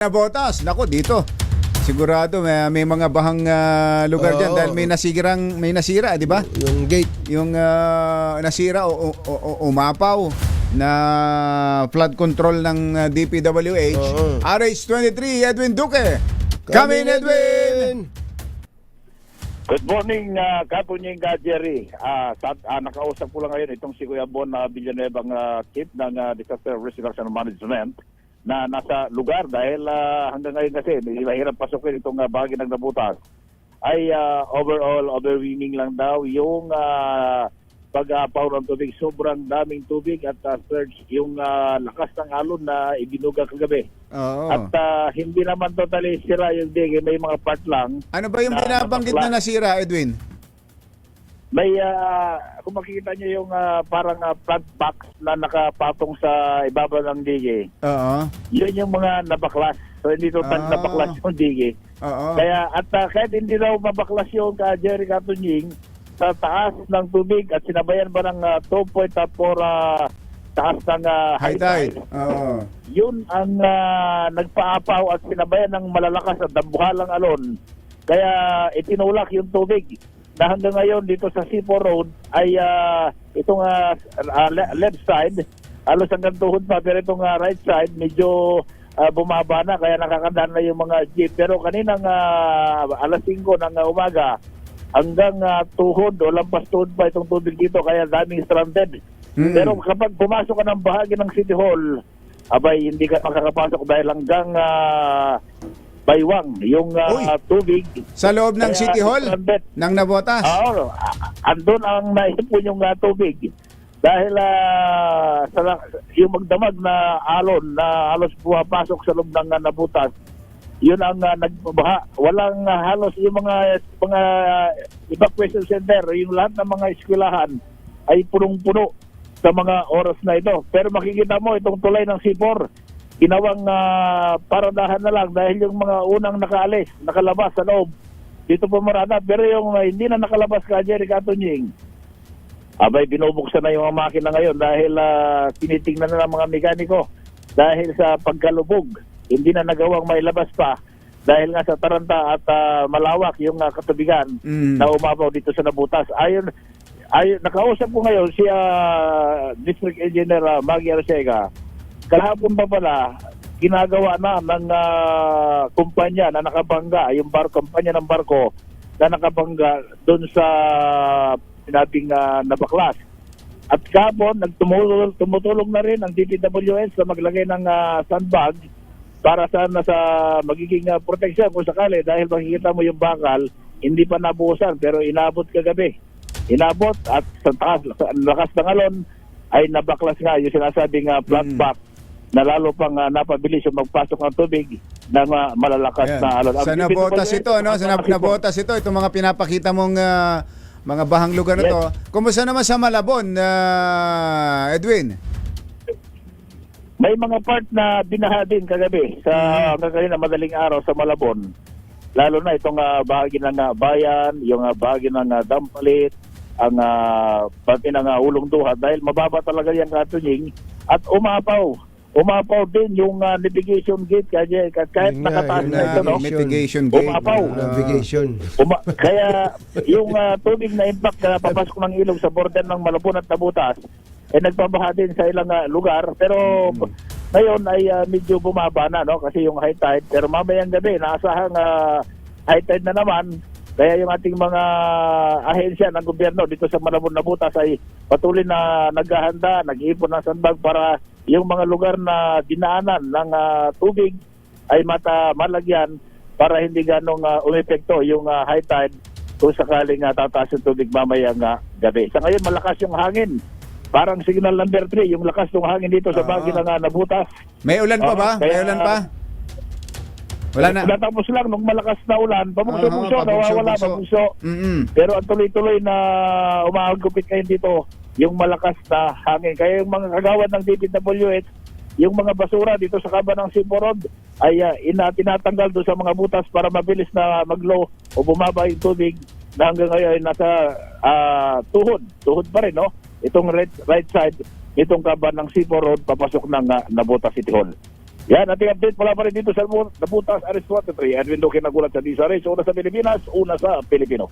Nabotas, nako dito. Sigurado may, may mga bahang ah, lugar diyan Oo. dahil may nasirang may nasira, di ba? Yung gate. Yung ah, nasira o, o- o- umapaw na flood control ng ah, DPWH. Oo. RH23 Edwin Duque. Kami Edwin. Good morning, uh, Katunying ka, Jerry. Ah, sa, ah, nakausap ko lang ngayon itong si Kuya Bon na Villanueva ang ah, chief ng ah, Disaster Risk Reduction and Management na nasa lugar dahil ah, hanggang ngayon kasi may mahirap pasukin itong uh, bahagi ng nabutas ay ah, overall overwhelming lang daw yung uh, pag-apaw ng tubig. Sobrang daming tubig at uh, surge yung ah, lakas ng alon na ibinuga kagabi. Oo. At ah, hindi naman totally sira yung dig, may mga part lang Ano ba yung na- binabanggit na nasira, Edwin? May, ah, kung makikita niyo yung ah, parang uh, plant box na nakapatong sa ibaba ng DG, Oo. yun yung mga nabaklas. So hindi total Ah. nabaklas yung DG. Oo. Kaya at ah, kahit hindi daw mabaklas yung uh, Jerry Katunying, sa taas ng tubig at sinabayan ba ng uh, 2.4 ah, taas ng ah, High tide. Oo. yun ang ah, nagpaapaw at sinabayan ng malalakas at dambuhalang alon. Kaya itinulak yung tubig na hanggang ngayon dito sa Sipo Road ay ah, itong ah, le- left side, alos hanggang tuhod pa, pero itong ah, right side medyo ah, bumaba na kaya nakakadaan na yung mga jeep. Pero kaninang ah, alas 5 ng ah, umaga hanggang ah, tuhod o lampas tuhod pa itong tubig dito kaya daming stranded. Mm. Pero kapag pumasok ka ng bahagi ng City Hall, abay hindi ka makakapasok dahil hanggang ah, baywang yung ah, Uy. tubig. Sa loob ng Kaya City Hall stranded. ng Nabotas. Oo, ah, andun ang naipon yung ah, tubig. Dahil ah, sa, yung magdamag na alon na halos pumapasok sa loob ng ah, nabutas, yun ang uh, nagbabaha. Walang ah, halos yung mga mga evacuation center, yung lahat ng mga eskwelahan ay punong-puno sa mga oras na ito. Pero makikita mo itong tulay ng C4, ginawang ah, paradahan na lang dahil yung mga unang nakaalis, nakalabas sa loob, dito pumarada. Pero yung ah, hindi na nakalabas ka, Jerry Katunying, abay binubuksan na yung mga makina ngayon dahil ah, tinitingnan na ng mga mekaniko dahil sa pagkalubog. Hindi na nagawang mailabas pa dahil nga sa taranta at ah, malawak yung ah, katubigan Mm. na umapaw dito sa Nabutas. Ayon, ayon nakausap ko ngayon si ah, District Engineer uh, Maggie Arcega. Kahapon pa pala, ginagawa na ng ah, kumpanya na nakabangga, yung bar kumpanya ng barko na nakabangga doon sa sinabing ah, nabaklas. At kahapon, nagtumulong tumutulong na rin ang DPWS sa maglagay ng ah, sandbag para sana sa magiging uh, protection kung sakali dahil makikita mo yung bakal hindi pa nabuhusan pero inabot kagabi inabot at sa taas sa lakas ng alon ay nabaklas nga yung sinasabing uh, flat Mm. back na lalo pang uh, napabilis yung magpasok ng tubig ng uh, malalakas Ayan. na alon. Sa Nabotas ito, no? Sa. Nabotas ito, itong mga pinapakita mong ah, mga bahang lugar na Yes. to. Kumusta naman sa Malabon, ah, Edwin? May mga part na binaha din kagabi sa kanina madaling araw sa Malabon. Lalo na itong ah, bahagi ng ah, bayan, yung ah, bahagi ng uh, Dampalit, ang uh, pati ng ah, Ulong Duhat dahil mababa talaga yung katunying at umapaw. Umapaw din yung ah, navigation gate kaya kahit Yun nakataas na ito no. mitigation gate. Umapaw. Ah, Navigation. Uma- kaya yung ah, tubig na impact na papasok ng ilog sa border ng Malabon at Tabutas eh nagpabaha din sa ilang ah, lugar pero ngayon ay ah, medyo bumaba na no kasi yung high tide pero mamayang gabi naasahang ah, high tide na naman kaya yung ating mga ahensya ng gobyerno dito sa Malabon na Butas ay patuloy na naghahanda, nag-iipon ng sandbag para yung mga lugar na dinaanan ng ah, tubig ay mata malagyan para hindi ganong uh, umepekto yung ah, high tide kung sakaling uh, tataas yung tubig mamayang ah, gabi. Sa ngayon malakas yung hangin. Parang signal number 3, yung lakas ng hangin dito sa Ah. bagay ng ah, nabutas. May ulan pa Oo, ba? May kaya- ulan pa? Wala na. Natapos lang nung malakas na ulan, Ah, pabugso-bugso. nawawala, pabugso. Mm-mm. Pero ang tuloy-tuloy na umahagupit ngayon dito, yung malakas na hangin. Kaya yung mga kagawad ng DPWH, yung mga basura dito sa kaba ng Siporod ay uh, ina, tinatanggal doon sa mga butas para mabilis na maglow o bumaba yung tubig na hanggang ngayon ay nasa ah, tuhod. Tuhod pa rin, no? Itong right, right side, itong kaba ng Siporod papasok ng uh, Nabuta City Hall. Yan, ating update mula pa rin dito sa Nabutas, Aris 23. Edwin Duque nagulat sa Disa Race. Una sa Pilipinas, una sa Pilipino.